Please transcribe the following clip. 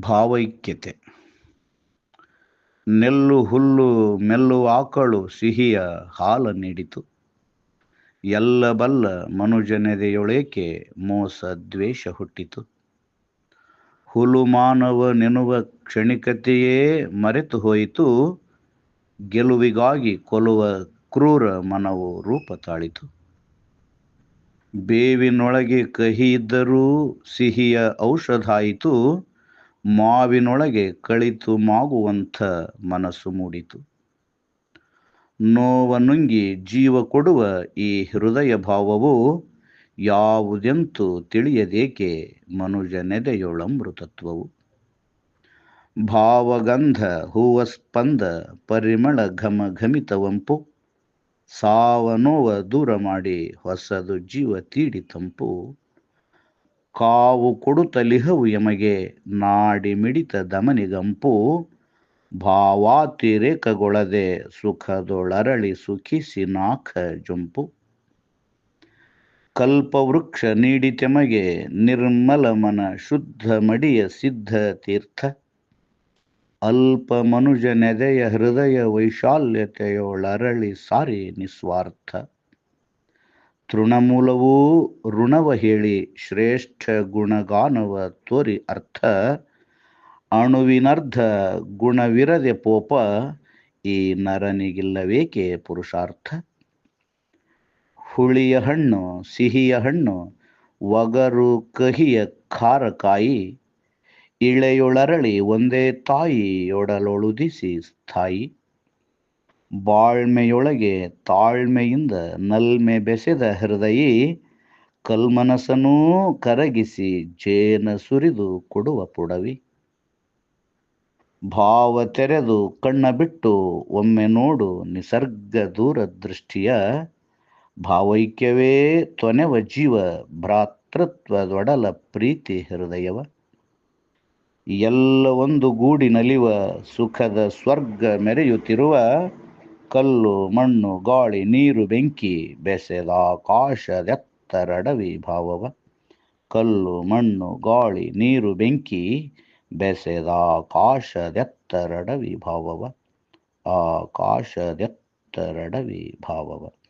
ಭಾವೈಕ್ಯತೆ. ನೆಲ್ಲು, ಹುಲ್ಲು, ಮೆಲ್ಲು, ಆಕಳು, ಸಿಹಿಯ ಹಾಲ ನೀಡಿತು. ಎಲ್ಲ ಬಲ್ಲ ಮನುಜನೆದೆಯೊಳೇಕೆ ಮೋಸ ದ್ವೇಷ ಹುಟ್ಟಿತು. ಹುಲು ಮಾನವ ನೆನುವ ಕ್ಷಣಿಕತೆಯೇ ಮರೆತು ಹೋಯಿತು. ಗೆಲುವಿಗಾಗಿ ಕೊಲುವ ಕ್ರೂರ ಮನವು ರೂಪ ತಾಳಿತು. ಬೇವಿನೊಳಗೆ ಕಹಿ ಇದ್ದರೂ ಸಿಹಿಯ ಔಷಧಾಯಿತು ಮಾವಿನೊಳಗೆ ಕಳಿತು ಮಾಗುವಂಥ ಮನಸ್ಸು ಮೂಡಿತು. ನೋವ ನುಂಗಿ ಜೀವ ಕೊಡುವ ಈ ಹೃದಯ ಭಾವವು ಯಾವುದೆಂತೂ ತಿಳಿಯದೇಕೆ ಮನುಜ ನೆದೆಯೊಳಮೃತತ್ವವು. ಭಾವಗಂಧ, ಹೂವ ಸ್ಪಂದ, ಪರಿಮಳ ಘಮ ಘಮಿತವಂಪು ಸಾವ ನೋವ ದೂರ ಮಾಡಿ ಹೊಸದು ಜೀವ ತೀಡಿ ತಂಪು. ಕಾವು ಕೊಡುತ್ತಲಿಹವು ಎಮಗೆ ನಾಡಿ ಮಿಡಿತ ದಮನಿಗಂಪು, ಭಾವಾತಿರೇಕಗೊಳದೆ ಸುಖದೊಳರಳಿ ಸುಖಿಸಿ ನಾಖ ಜುಂಪು. ಕಲ್ಪವೃಕ್ಷ ನೀಡಿತೆಮಗೆ ನಿರ್ಮಲ ಮನ ಶುದ್ಧ ಮಡಿಯ ಸಿದ್ಧ ತೀರ್ಥ. ಅಲ್ಪ ಮನುಜ ನೆದೆಯ ಹೃದಯ ವೈಶಾಲ್ಯತೆಯೊಳರಳಿ ಸಾರಿ ನಿಸ್ವಾರ್ಥ. ತೃಣಮೂಲವೂ ಋಣವ ಹೇಳಿ ಶ್ರೇಷ್ಠ ಗುಣಗಾನವ ತೋರಿ ಅರ್ಥ. ಅಣುವಿನರ್ಧ ಗುಣವಿರದೆ ಪೋಪ, ಈ ನರನಿಗಿಲ್ಲವೇಕೆ ಪುರುಷಾರ್ಥ? ಹುಳಿಯ ಹಣ್ಣು, ಸಿಹಿಯ ಹಣ್ಣು, ಒಗರು ಕಹಿಯ ಖಾರಕಾಯಿ, ಇಳೆಯೊಳರಳಿ ಒಂದೇ ತಾಯಿ ಒಡಲೊಳುದಿಸಿ ಸ್ಥಾಯಿ. ಬಾಳ್ಮೆಯೊಳಗೆ ತಾಳ್ಮೆಯಿಂದ ನಲ್ಮೆ ಬೆಸೆದ ಹೃದಯಿ ಕಲ್ಮನಸನೂ ಕರಗಿಸಿ ಜೇನ ಸುರಿದು ಕೊಡುವ ಪುಡವಿ. ಭಾವ ತೆರೆದು ಕಣ್ಣ ಬಿಟ್ಟು ಒಮ್ಮೆ ನೋಡು ನಿಸರ್ಗ ದೂರದೃಷ್ಟಿಯ ಭಾವೈಕ್ಯವೇ ತೊನೆವ ಜೀವ ಭ್ರಾತೃತ್ವದೊಡಲ ಪ್ರೀತಿ ಹೃದಯವ. ಎಲ್ಲ ಒಂದು ಗೂಡಿನಲಿವ ಸುಖದ ಸ್ವರ್ಗ ಮೆರೆಯುತ್ತಿರುವ ಕಲ್ಲು, ಮಣ್ಣು, ಗಾಳಿ, ನೀರು, ಬೆಂಕಿ, ಬೆಸೆದ ಆಕಾಶದೆತ್ತರಡವಿ ಭಾವವ. ಕಲ್ಲು, ಮಣ್ಣು, ಗಾಳಿ, ನೀರು, ಬೆಂಕಿ, ಬೆಸೆದ ಆಕಾಶದೆತ್ತರಡವಿ ಭಾವವ. ಆಕಾಶದೆತ್ತರಡವಿ ಭಾವವ.